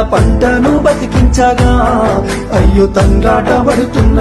పంటను బతికించగా. అయ్యో తండ్రాట పడుతున్నాడు